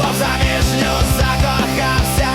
бо заміжню закохався.